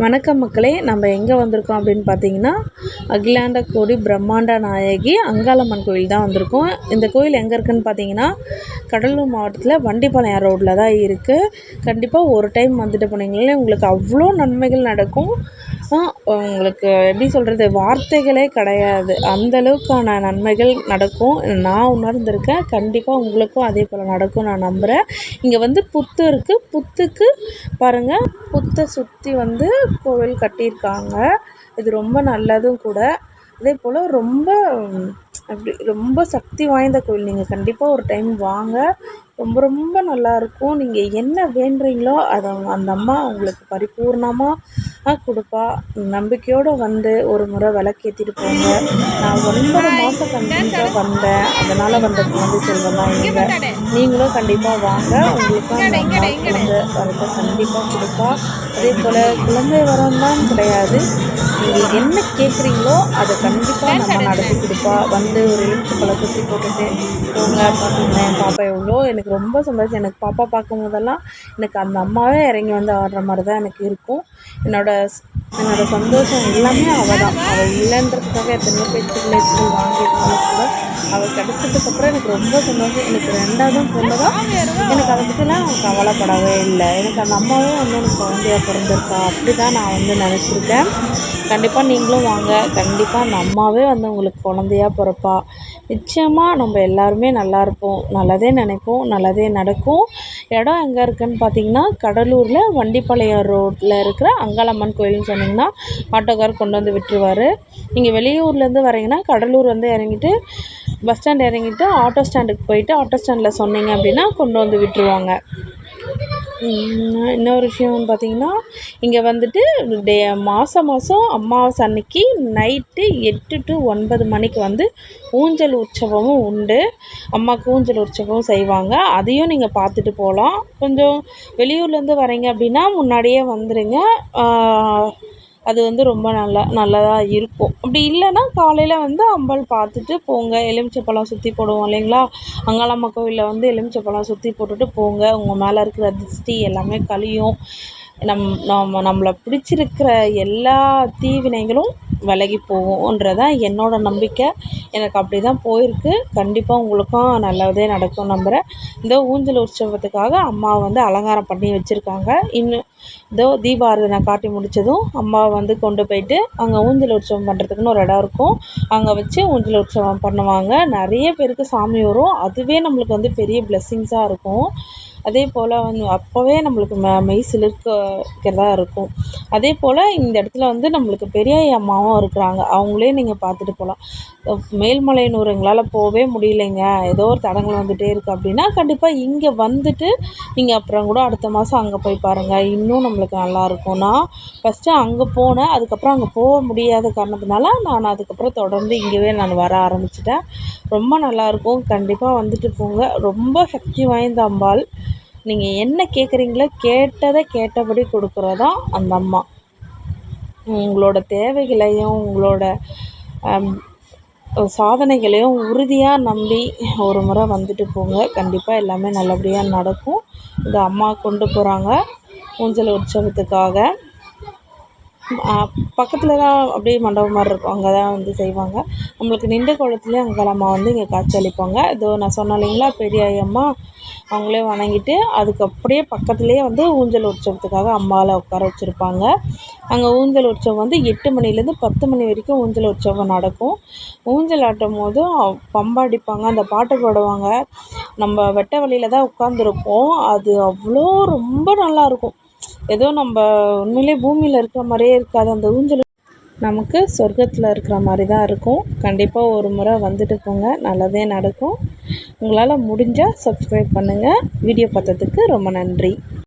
வணக்கம் மக்களே நம்ம எங்கே வந்திருக்கோம் அப்படின்னு பார்த்தீங்கன்னா அகிலாண்ட கோடி பிரம்மாண்ட நாயகி அங்காளம்மன் கோயில் தான் வந்திருக்கோம். இந்த கோயில் எங்கே இருக்குதுன்னு பார்த்தீங்கன்னா கடலூர் மாவட்டத்தில் வண்டிப்பாளையம் ரோட்டில் தான் இருக்குது கண்டிப்பாக ஒரு டைம் வந்துட்டு போனீங்களே உங்களுக்கு அவ்வளோ நன்மைகள் நடக்கும். உங்களுக்கு எப்படி சொல்கிறது வார்த்தைகளே கிடையாது. அந்தளவுக்கான நன்மைகள் நடக்கும். நான் உணர்ந்திருக்கேன். கண்டிப்பாக உங்களுக்கும் அதே போல் நடக்கும் நான் நம்புகிறேன் இங்கே வந்து புத்து இருக்குது புத்துக்கு பாருங்கள் புத்தை சுற்றி வந்து கோவில் கட்டியிருக்காங்க. இது ரொம்ப நல்லதும் கூட. அதே போல் ரொம்ப அப்படி ரொம்ப சக்தி வாய்ந்த கோவில். நீங்கள் கண்டிப்பாக ஒரு டைம் வாங்க. ரொம்ப ரொம்ப நல்லாயிருக்கும் நீங்கள் என்ன வேண்டுறீங்களோ அதை அந்த அம்மா உங்களுக்கு பரிபூர்ணமாக கொடுப்பா நம்பிக்கையோடு வந்து ஒரு முறை விளக்கேற்றிட்டு போங்க. நான் ஒன்பது மாதம் கண்டிப்பாக வந்தேன். அதனால் வந்த குழந்தை செல்வம் தான் இங்கே. நீங்களும் கண்டிப்பாக வாங்க. உங்களுக்கும் அந்த அம்மா குழந்தை வரத்தை கண்டிப்பாக கொடுப்பா. அதே போல் குழந்தை வரம் தான் கிடையாது. நீங்கள் என்ன கேட்குறீங்களோ அதை கண்டிப்பாக நம்ம நடத்தி கொடுப்பா. வந்து ஒரு எலுமிச்சை பழம் குத்தி போட்டுட்டு போங்க என் பாப்பா எவ்வளோ எனக்கு ரொம்ப சந்தோஷம். எனக்கு பாப்பா பார்க்கும் போதெல்லாம் எனக்கு அந்த அம்மாவே இறங்கி வந்து ஆடுற மாதிரி தான் எனக்கு இருக்கும். என்னோடய என்னோட சந்தோஷம் எல்லாமே அவள் தான் அவள் இல்லைன்றதுக்காக எத்தனையோ பேர் பிள்ளைகள் வாங்கியிருந்தாலும் கூட அவள் கிடச்சதுக்கப்புறம் எனக்கு ரொம்ப சந்தோஷம். எனக்கு ரெண்டாவதும் பொண்ணு தான் எனக்கு அதை பற்றிலாம் கவலைப்படவே இல்லை. எனக்கு அந்த அம்மாவே வந்து எனக்கு குழந்தையா பிறந்திருக்கா. அப்படி தான் நான் வந்து நினச்சிருக்கேன். கண்டிப்பாக நீங்களும் வாங்க. கண்டிப்பாக அந்த அம்மாவே வந்து உங்களுக்கு குழந்தையா பிறப்பா. நிச்சயமாக நம்ம எல்லாருமே நல்லா இருப்போம். நல்லதே நினைப்போம். நல்லதே நடக்கும். இடம் எங்கே இருக்குதுன்னு பார்த்தீங்கன்னா கடலூரில் வண்டிப்பாளையம் ரோட்டில் இருக்கிற அங்காளம்மன் கோயில்னு சொன்னிங்கன்னா ஆட்டோக்கார் கொண்டு வந்து விட்டுருவார். நீங்கள் வெளியூர்லேருந்து வரீங்கன்னா கடலூர் வந்து இறங்கிட்டு பஸ் ஸ்டாண்ட் இறங்கிட்டு ஆட்டோ ஸ்டாண்டுக்கு போயிட்டு ஆட்டோ ஸ்டாண்டில் சொன்னீங்க அப்படின்னா கொண்டு வந்து விட்டுருவாங்க. இன்னொரு விஷயம்னு பார்த்தீங்கன்னா இங்கே வந்துட்டு டே மாதம் மாதம் அமாவாசை அன்னைக்கு நைட்டு எட்டு டு ஒன்பது மணிக்கு வந்து ஊஞ்சல் உற்சவமும் உண்டு. அம்மாவுக்கு ஊஞ்சல் உற்சவம் செய்வாங்க. அதையும் நீங்கள் பார்த்துட்டு போகலாம். கொஞ்சம் வெளியூர்லேருந்து வரீங்க அப்படின்னா முன்னாடியே வந்துடுங்க அது வந்து ரொம்ப நல்லா நல்லதாக இருக்கும். அப்படி இல்லைன்னா காலையில் வந்து அம்பாள் பார்த்துட்டு போங்க எலுமிச்சப்பழம் சுற்றி போடுவோம் இல்லைங்களா? அங்காளம்மா கோவிலில் வந்து எலுமிச்சப்பழம் சுற்றி போட்டுட்டு போங்க. உங்கள் மேலே இருக்கிற திருஷ்டி எல்லாமே கழியும். நம் நம்ம நம்மளை பிடிச்சிருக்கிற எல்லா தீவினைகளும் விலகி போகும்ன்றதான் என்னோடய நம்பிக்கை. எனக்கு அப்படி தான் போயிருக்கு. கண்டிப்பாக உங்களுக்கும் நல்லதே நடக்கும் நம்புகிறேன் இந்த ஊஞ்சல் உற்சவத்துக்காக அம்மா வந்து அலங்காரம் பண்ணி வச்சுருக்காங்க. இன்னும் இதோ தீபாரதனை காட்டி முடித்ததும் அம்மாவை வந்து கொண்டு போயிட்டு அங்கே ஊஞ்சல் உற்சவம் பண்ணுறதுக்குன்னு ஒரு இடம் இருக்கும். அங்கே வச்சு ஊஞ்சல் உற்சவம் பண்ணுவாங்க. நிறைய பேருக்கு சாமி வரும் அதுவே நம்மளுக்கு வந்து பெரிய பிளெஸ்ஸிங்ஸாக இருக்கும். அதே போல் வந்து அப்போவே நம்மளுக்கு ம மெய் சிலிர்க்கிறதா இருக்கும். அதே போல் இந்த இடத்துல வந்து நம்மளுக்கு பெரிய அம்மாவும் இருக்கிறாங்க. அவங்களே நீங்கள் பார்த்துட்டு போகலாம் மேல்மலையனூர் எங்களால் போகவே முடியலைங்க. ஏதோ ஒரு தடங்கள் வந்துகிட்டே இருக்குது அப்படின்னா கண்டிப்பாக இங்கே வந்துட்டு நீங்கள் அப்புறம் கூட அடுத்த மாதம் அங்கே போய் பாருங்கள் இன்னும் நம்மளுக்கு நல்லாயிருக்கும் நான் ஃபஸ்ட்டு அங்கே போனேன். அதுக்கப்புறம் அங்கே போக முடியாத காரணத்தினால நான் அதுக்கப்புறம் தொடர்ந்து இங்கேவே நான் வர ஆரம்பிச்சிட்டேன். ரொம்ப நல்லாயிருக்கும் கண்டிப்பாக வந்துட்டு போங்க. ரொம்ப சக்தி வாய்ந்த அம்பாள். நீங்கள் என்ன கேட்குறீங்களோ கேட்டதை கேட்டபடி கொடுக்குறது அந்த அம்மா. உங்களோட தேவைகளையும் உங்களோட சாதனைகளையும் உறுதியாக நம்பி ஒரு முறை வந்துட்டு போங்க. கண்டிப்பாக எல்லாமே நல்லபடியாக நடக்கும். இந்த அம்மா கொண்டு போகிறாங்க ஊஞ்சல் உற்சவத்துக்காக. பக்கத்தில் தான் அப்படியே மண்டபம் மாதிரி இருக்கும். அங்கே தான் வந்து செய்வாங்க. நம்மளுக்கு நின்ற அங்கே அம்மா வந்து இங்கே காட்சி அளிப்பாங்க. இதோ நான் சொன்னேன் இல்லைங்களா பெரிய அம்மா அவங்களே வணங்கிட்டு அதுக்கு அப்படியே பக்கத்துலேயே வந்து ஊஞ்சல் உற்சவத்துக்காக அம்மாவில் உட்கார வச்சுருப்பாங்க. அங்கே ஊஞ்சல் உற்சவம் வந்து எட்டு மணிலேருந்து பத்து மணி வரைக்கும் ஊஞ்சல் உற்சவம் நடக்கும். ஊஞ்சல் ஆட்டும் போது பம்பா அடிப்பாங்க அந்த பாட்டு பாடுவாங்க. நம்ம வெட்ட வழியில் தான் உட்காந்துருப்போம் அது அவ்வளோ ரொம்ப நல்லாயிருக்கும் ஏதோ நம்ம உண்மையிலே பூமியில் இருக்கிற மாதிரியே இருக்காது அந்த ஊஞ்சல் நமக்கு சொர்க்கத்தில் இருக்கிற மாதிரி தான் இருக்கும். கண்டிப்பாக ஒரு முறை வந்துட்டு போங்க. நல்லதே நடக்கும். உங்களால் முடிஞ்சால் சப்ஸ்கிரைப் பண்ணுங்கள் வீடியோ பார்த்ததுக்கு ரொம்ப நன்றி.